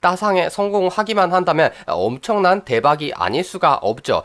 따상에 성공하기만 한다면 엄청난 대박이 아닐 수가 없죠.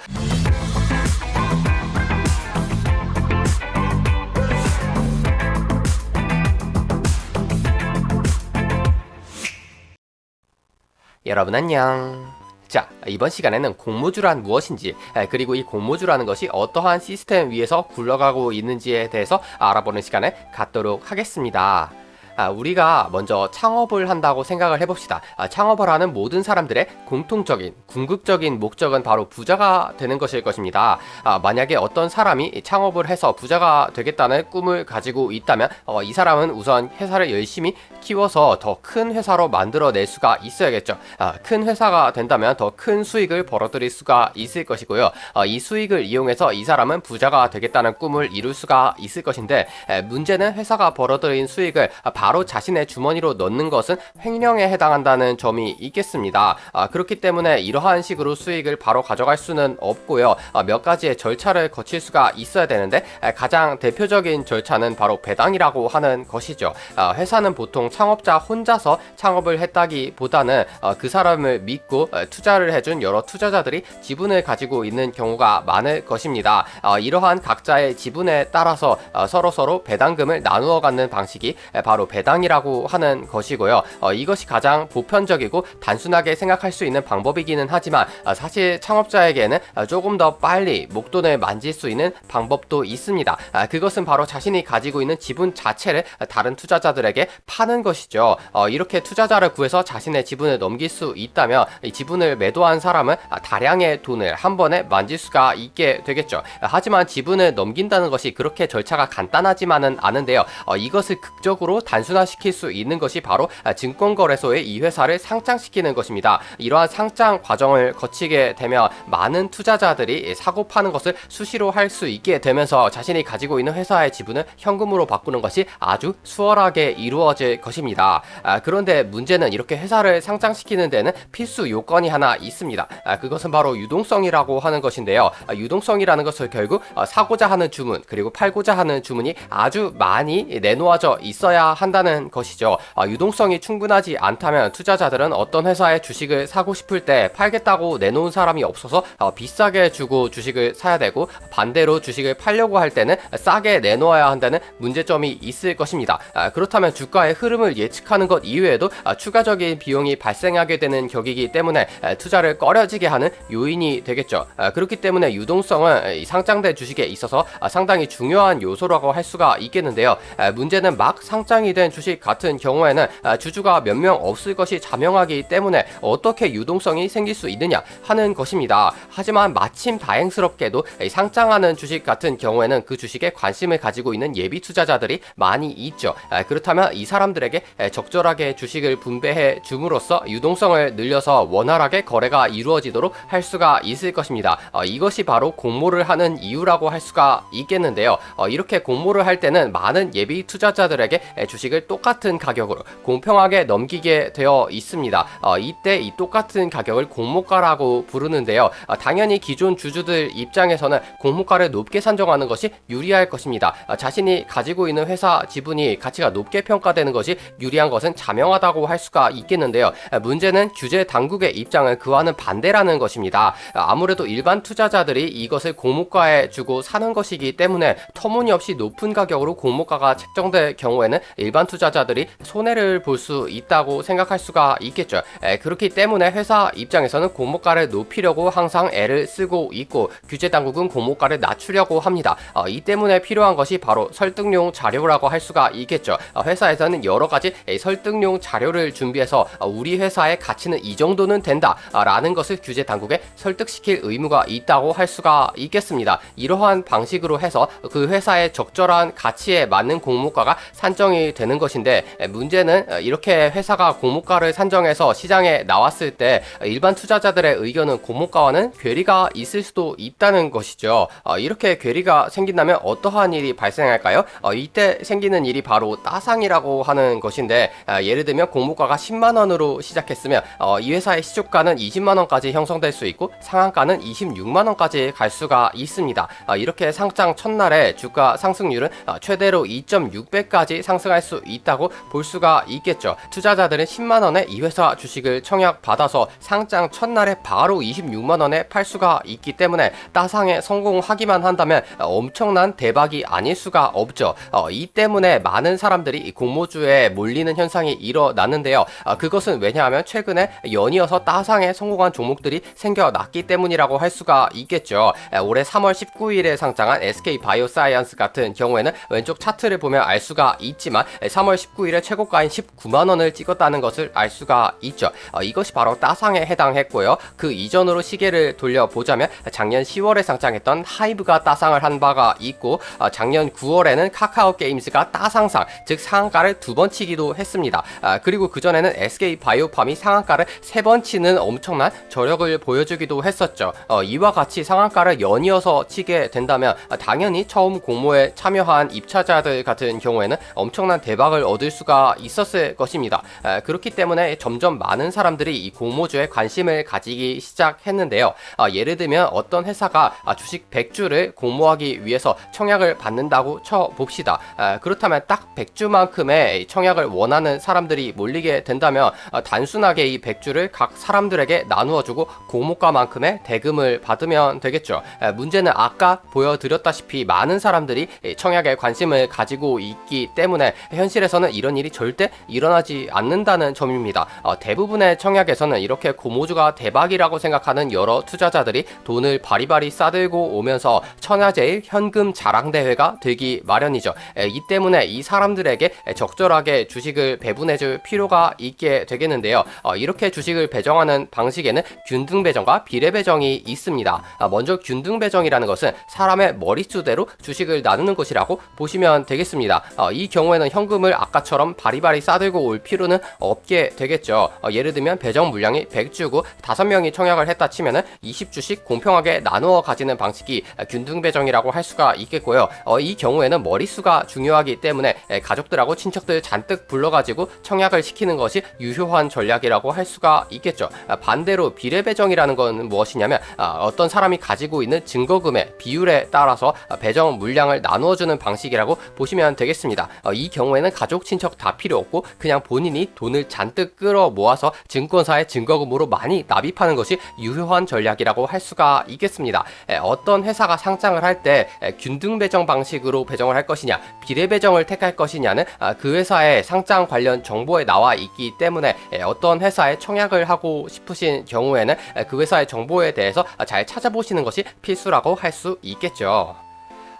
여러분 안녕. 자, 이번 시간에는 공모주란 무엇인지, 에, 그리고 이 공모주라는 것이 어떠한 시스템 위에서 굴러가고 있는지에 대해서 알아보는 시간을 갖도록 하겠습니다. 아, 우리가 먼저 창업을 한다고 생각을 해봅시다. 아, 창업을 하는 모든 사람들의 공통적인 궁극적인 목적은 바로 부자가 되는 것일 것입니다. 아, 만약에 어떤 사람이 창업을 해서 부자가 되겠다는 꿈을 가지고 있다면 어, 이 사람은 우선 회사를 열심히 키워서 더 큰 회사로 만들어낼 수가 있어야겠죠. 아, 큰 회사가 된다면 더 큰 수익을 벌어들일 수가 있을 것이고요. 어, 이 수익을 이용해서 이 사람은 부자가 되겠다는 꿈을 이룰 수가 있을 것인데 에, 문제는 회사가 벌어들인 수익을 바로 자신의 주머니로 넣는 것은 횡령에 해당한다는 점이 있겠습니다. 아, 그렇기 때문에 이러한 식으로 수익을 바로 가져갈 수는 없고요. 아, 몇 가지의 절차를 거칠 수가 있어야 되는데 에, 가장 대표적인 절차는 바로 배당이라고 하는 것이죠. 아, 회사는 보통 창업자 혼자서 창업을 했다기보다는 어, 그 사람을 믿고 어, 투자를 해준 여러 투자자들이 지분을 가지고 있는 경우가 많을 것입니다. 어, 이러한 각자의 지분에 따라서 어, 서로 서로 배당금을 나누어 갖는 방식이 에, 바로 배당이라고 하는 것이고요. 어, 이것이 가장 보편적이고 단순하게 생각할 수 있는 방법이기는 하지만 어, 사실 창업자에게는 어, 조금 더 빨리 목돈을 만질 수 있는 방법도 있습니다. 아, 그것은 바로 자신이 가지고 있는 지분 자체를 다른 투자자들에게 파는 것이죠. 어, 이렇게 투자자를 구해서 자신의 지분을 넘길 수 있다면 이 지분을 매도한 사람은 아, 다량의 돈을 한 번에 만질 수가 있게 되겠죠. 아, 하지만 지분을 넘긴다는 것이 그렇게 절차가 간단하지만은 않은데요. 어, 이것을 극적으로 단순 화시킬 수 있는 것이 바로 아, 증권거래소의 이 회사를 상장시키는 것입니다. 이러한 상장 과정을 거치게 되면 많은 투자자들이 사고 파는 것을 수시로 할 수 있게 되면서 자신이 가지고 있는 회사의 지분을 현금으로 바꾸는 것이 아주 수월하게 이루어질 것입니다. 아, 그런데 문제는 이렇게 회사를 상장시키는 데는 필수 요건이 하나 있습니다. 아, 그것은 바로 유동성이라고 하는 것인데요. 아, 유동성이라는 것을 결국 어, 사고자 하는 주문 그리고 팔고자 하는 주문이 아주 많이 내놓아져 있어야 한다 는 것이죠. 아, 유동성이 충분하지 않다면 투자자들은 어떤 회사의 주식을 사고 싶을 때 팔겠다고 내놓은 사람이 없어서 어, 비싸게 주고 주식을 사야 되고 반대로 주식을 팔려고 할 때는 싸게 내놓아야 한다는 문제점이 있을 것입니다. 아, 그렇다면 주가의 흐름을 예측하는 것 이외에도 아, 추가적인 비용이 발생하게 되는 격이기 때문에 아, 투자를 꺼려지게 하는 요인이 되겠죠. 아, 그렇기 때문에 유동성은 이 상장된 주식에 있어서 아, 상당히 중요한 요소라고 할 수가 있겠는데요. 아, 문제는 막 상장이 된 주식 같은 경우에는 아, 주주가 몇 명 없을 것이 자명하기 때문에 어떻게 유동성이 생길 수 있느냐 하는 것입니다. 하지만 마침 다행스럽게도 이 상장하는 주식 같은 경우에는 그 주식에 관심을 가지고 있는 예비 투자자들이 많이 있죠. 아, 그렇다면 이 사람들에게 에, 적절하게 주식을 분배해 줌으로써 유동성을 늘려서 원활하게 거래가 이루어지도록 할 수가 있을 것입니다. 어, 이것이 바로 공모를 하는 이유라고 할 수가 있겠는데요. 어, 이렇게 공모를 할 때는 많은 예비 투자자들에게 에, 주식을 똑같은 가격으로 공평하게 넘기게 되어 있습니다. 어, 이때 이 똑같은 가격을 공모가라고 부르는데요. 어, 당연히 기존 주주들 입장에서는 공모가를 높게 산정하는 것이 유리할 것입니다. 어, 자신이 가지고 있는 회사 지분이 가치가 높게 평가되는 것이 유리한 것은 자명하다고 할 수가 있겠는데요. 어, 문제는 규제 당국의 입장은 그와는 반대라는 것입니다. 어, 아무래도 일반 투자자들이 이것을 공모가에 주고 사는 것이기 때문에 터무니없이 높은 가격으로 공모가가 책정될 경우에는 일반 투자자들이 손해를 볼 수 있다고 생각할 수가 있겠죠. 에, 그렇기 때문에 회사 입장에서는 공모가를 높이려고 항상 애를 쓰고 있고 규제 당국은 공모가를 낮추려고 합니다. 어, 이 때문에 필요한 것이 바로 설득용 자료라고 할 수가 있겠죠. 어, 회사에서는 여러 가지 에, 설득용 자료를 준비해서 어, 우리 회사의 가치는 이 정도는 된다라는 것을 규제 당국에 설득시킬 의무가 있다고 할 수가 있겠습니다. 이러한 방식으로 해서 그 회사의 적절한 가치에 맞는 공모가가 산정이 되는 것인데 에, 문제는 어, 이렇게 회사가 공모가를 산정해서 시장에 나왔을 때 일반 투자자들의 의견은 공모가와는 괴리가 있을 수도 있다는 것이죠. 어, 이렇게 괴리가 생긴다면 어떠한 일이 발생할까요? 어, 이때 생기는 일이 바로 따상이라고 하는 것인데 아, 예를 들면 공모가가 10만 원으로 시작했으면 어, 이 회사의 시초가는 20만 원까지 형성될 수 있고 상한가는 26만 원까지 갈 수가 있습니다. 아, 이렇게 상장 첫날에 주가 상승률은 아, 최대로 2.6배까지 상승할 수수 있다고 볼 수가 있겠죠. 투자자들은 10만 원에 이 회사 주식을 청약 받아서 상장 첫날에 바로 26만 원에 팔 수가 있기 때문에 따상에 성공하기만 한다면 엄청난 대박이 아닐 수가 없죠. 어, 이 때문에 많은 사람들이 이 공모주에 몰리는 현상이 일어났는데요. 아, 그것은 왜냐하면 최근에 연이어서 따상에 성공한 종목들이 생겨났기 때문이라고 할 수가 있겠죠. 에, 올해 3월 19일에 상장한 SK 바이오사이언스 같은 경우에는 왼쪽 차트를 보면 알 수가 있지만 에, 3월 19일에 최고가인 19만 원을 찍었다는 것을 알 수가 있죠. 어, 이것이 바로 따상에 해당했고요. 그 이전으로 시계를 돌려보자면 작년 10월에 상장했던 하이브가 따상을 한 바가 있고 어, 작년 9월에는 카카오 게임즈가 따상상 즉 상한가를 두 번 치기도 했습니다. 아, 그리고 그 전에는 SK 바이오팜이 상한가를 세 번 치는 엄청난 저력을 보여주기도 했었죠. 어, 이와 같이 상한가를 연이어서 치게 된다면 아, 당연히 처음 공모에 참여한 입차자들 같은 경우에는 엄청난 대 박을 얻을 수가 있었을 것입니다. 아, 그렇기 때문에 점점 많은 사람들이 이 공모주에 관심을 가지기 시작했는데요. 아, 예를 들면 어떤 회사가 아, 주식 100주를 공모하기 위해서 청약을 받는다고 쳐봅시다. 아, 그렇다면 딱 100주만큼의 청약을 원하는 사람들이 몰리게 된다면 아, 단순하게 이 100주를 각 사람들에게 나누어주고 공모가만큼의 대금을 받으면 되겠죠. 아, 문제는 아까 보여드렸다시피 많은 사람들이 이 청약에 관심을 가지고 있기 때문에 현 실에서는 이런 일이 절대 일어나지 않는다는 점입니다. 어, 대부분의 청약에서는 이렇게 고모주가 대박이라고 생각하는 여러 투자자들이 돈을 바리바리 싸들고 오면서 천하제일 현금 자랑 대회가 되기 마련이죠. 에, 이 때문에 이 사람들에게 적절하게 주식을 배분해줄 필요가 있게 되겠는데요. 어, 이렇게 주식을 배정하는 방식에는 균등 배정과 비례 배정이 있습니다. 아, 먼저 균등 배정이라는 것은 사람의 머릿수대로 주식을 나누는 것이라고 보시면 되겠습니다. 어, 이 경우에는 현금 을 아까처럼 바리바리 싸들고 올 필요는 없게 되겠죠. 어, 예를 들면 배정 물량이 100주고 5명이 청약을 했다 치면은 20주씩 공평하게 나누어 가지는 방식이 균등 배정이라고 할 수가 있겠고요. 어, 이 경우에는 머릿수가 중요하기 때문에 에, 가족들하고 친척들 잔뜩 불러가지고 청약을 시키는 것이 유효한 전략이라고 할 수가 있겠죠. 아, 반대로 비례 배정이라는 건 무엇이냐면 아, 어떤 사람이 가지고 있는 증거금의 비율에 따라서 아, 배정 물량을 나누어주는 방식이라고 보시면 되겠습니다. 어, 이 경우에는 가족 친척 다 필요 없고 그냥 본인이 돈을 잔뜩 끌어 모아서 증권사에 증거금으로 많이 납입하는 것이 유효한 전략이라고 할 수가 있겠습니다. 에, 어떤 회사가 상장을 할 때 균등 배정 방식으로 배정을 할 것이냐 비례 배정을 택할 것이냐는 아, 그 회사의 상장 관련 정보에 나와 있기 때문에 에, 어떤 회사에 청약을 하고 싶으신 경우에는 에, 그 회사의 정보에 대해서 아, 잘 찾아보시는 것이 필수라고 할 수 있겠죠.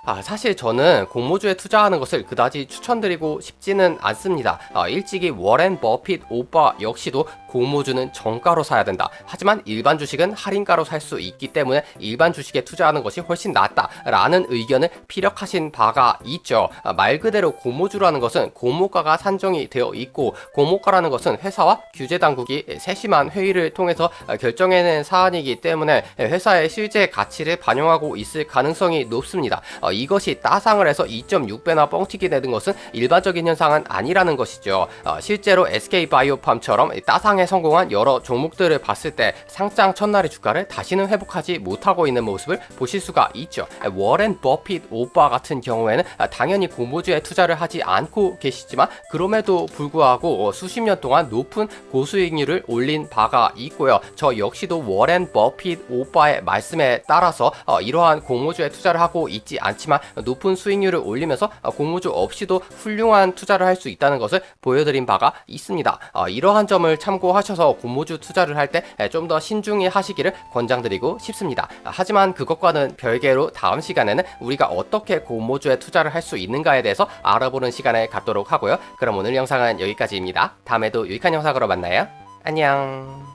아, 사실 저는 공모주에 투자하는 것을 그다지 추천드리고 싶지는 않습니다. 아, 일찍이 워렌 버핏 오빠 역시도 공모주는 정가로 사야 된다. 하지만 일반 주식은 할인가로 살 수 있기 때문에 일반 주식에 투자하는 것이 훨씬 낫다라는 의견을 피력하신 바가 있죠. 아, 말 그대로 공모주라는 것은 공모가가 산정이 되어 있고 공모가라는 것은 회사와 규제 당국이 세심한 회의를 통해서 결정해낸 사안이기 때문에 회사의 실제 가치를 반영하고 있을 가능성이 높습니다. 어, 이것이 따상을 해서 2.6배나 뻥튀기 되는 것은 일반적인 현상은 아니라는 것이죠. 어, 실제로 SK 바이오팜처럼 따상에 성공한 여러 종목들을 봤을 때 상장 첫날의 주가를 다시는 회복하지 못하고 있는 모습을 보실 수가 있죠. 워렌 버핏 오빠 같은 경우에는 당연히 공모주에 투자를 하지 않고 계시지만 그럼에도 불구하고 어, 수십 년 동안 높은 고수익률을 올린 바가 있고요. 저 역시도 워렌 버핏 오빠의 말씀에 따라서 어, 이러한 공모주에 투자를 하고 있지 않지만 높은 수익률을 올리면서 어, 공모주 없이도 훌륭한 투자를 할 수 있다는 것을 보여드린 바가 있습니다. 어, 이러한 점을 참고하 셔서 공모주 투자를 할 때 좀 더 신중히 하시기를 권장드리고 싶습니다. 아, 하지만 그것과는 별개로 다음 시간에는 우리가 어떻게 공모주에 투자를 할 수 있는가에 대해서 알아보는 시간을 갖도록 하고요. 그럼 오늘 영상은 여기까지입니다. 다음에도 유익한 영상으로 만나요. 안녕.